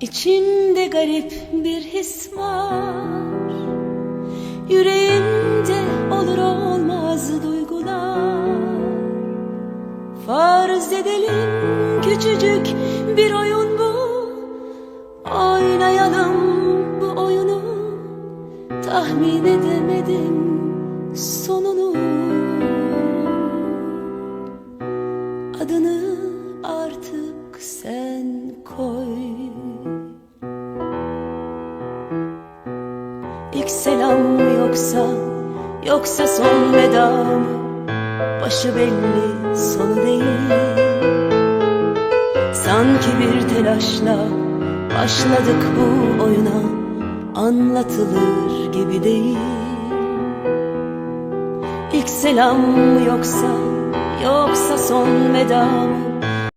İçimde garip bir his var. Yüreğimde olur olmaz duygular. Farz edelim küçücük bir oyun bu. Oynayalım bu oyunu. Tahmin edemedim sonunu. Adını artık sen İlk selam mı yoksa Yoksa son veda mı? Başı belli sonu değil. Sanki bir telaşla Başladık bu oyuna Anlatılır gibi değil. İlk selam mı yoksa Yoksa son veda mı